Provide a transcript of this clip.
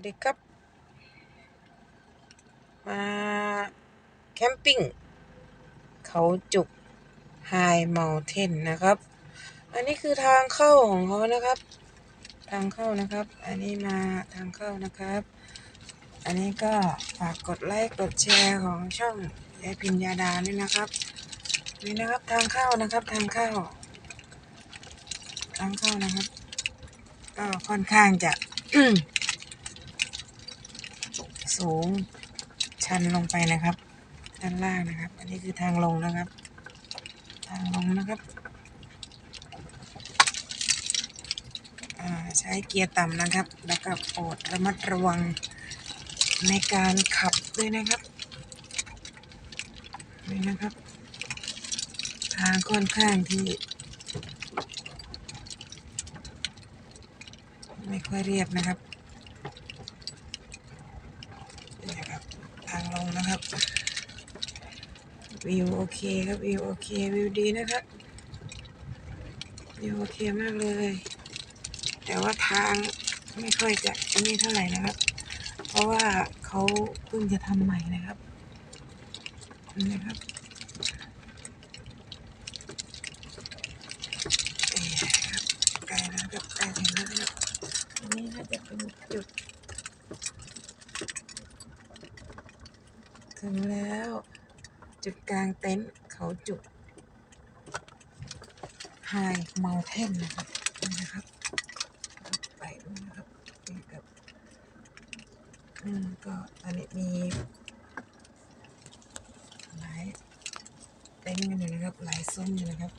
วัสดีครับ มาแคมปิ้ง เขาจุกไฮเม t เทนนะครับ อันนี้คือทางเข้าของเขานะครับ ทางเข้านะครับ อันนี้มาทางเข้านะครับ อันนี้ก็ฝากกดไลค์กดแชร์ของช่องยายพิญญาดาด้วยนะครับ นี่นะครับทางเข้านะครับทางเข้า ทางเข้านะครับ ก็ค่อนข้างจะ สูงชันลงไปนะครับ ด้านล่างนะครับ อันนี้คือทางลงนะครับ ทางลงนะครับใช้เกียร์ต่ำนะครับ แล้วก็โปรดระมัดระวังในการขับด้วยนะครับนี่นะครับ ทางค่อนข้างที่ ไม่ค่อยเรียบนะครับนี่นะครับ ทางลง นะครับวิวโอเคครับวิวโอเควิวดีนะครับวิวโอเคมากเลย แต่ว่าทางไม่ค่อยจะอันนี้เท่าไหร่นะครับ เพราะว่าเขาเพิ่งจะทำใหม่นะครับนี่นะครับนี่ครับใกล้แล้วครับใกล้ถึงแล้วครับอันนี้น่าจะเป็นจุด ถึงแล้ว จุดกลางเต็นท์เขาจุดไฮเมลเทนนะครับนี่นะครับ ไปดูนะครับนี่กับอืมก็อันนี้มีหลายเต็นท์กันอยู่นะครับ หลายซุ้มอยู่นะครับ